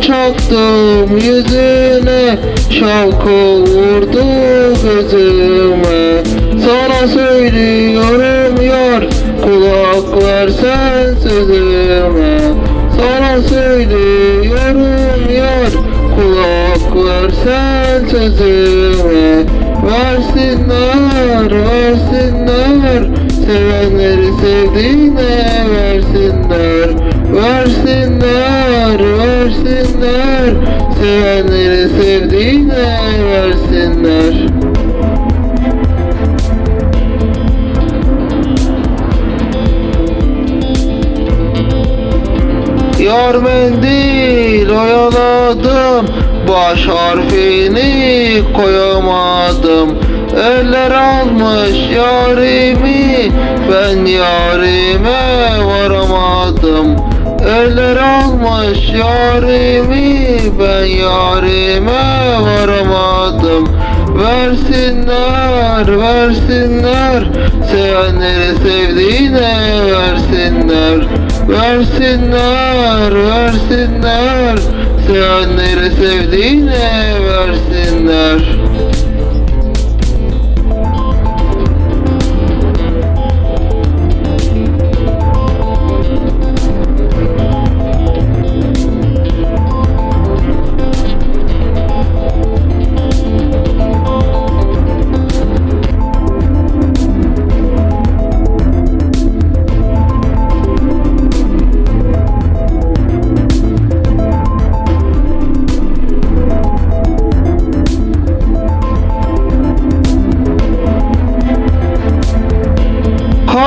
çaktım yüzüne Şalkı vurdu gözüme. Sana söylüyorum yar Kulak versen sözüme Sana söylüyorum yar Kulak versen sözüme Versinler, versinler Sevenleri sevdiğine versinler Sevenleri sevdiğine versinler. Yar mendil oyaladım Baş harfini koyamadım. Eller almış yarimi Ben yarime Eller almış yarimi Ben yarime varamadım. Versinler, versinler Sevenleri sevdiğine versinler. Versinler, versinler Sevenleri sevdiğine versinler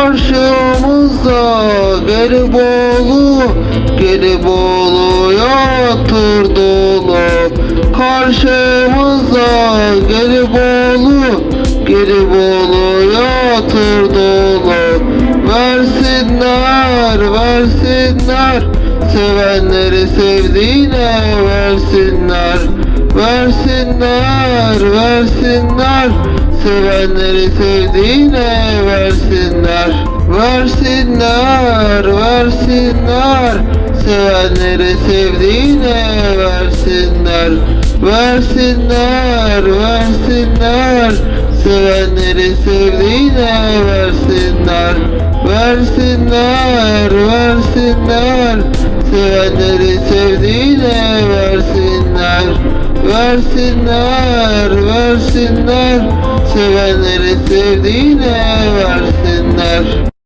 Karşımızda Gelibolu Gelibolu'ya dolu Karşımızda Gelibolu Gelibolu'ya dolu Versinler, versinler Sevenleri sevdiğine versinler Versinler, versinler. Sevenleri sevdiğine versinler. Versinler, versinler. Sevenleri sevdiğine versinler. Versinler, versinler. Sevenleri sevdiğine versinler. Versinler, versinler. Sevenleri sevdiğine versinler Versinler, versinler. Sevenleri sevdiğine versinler.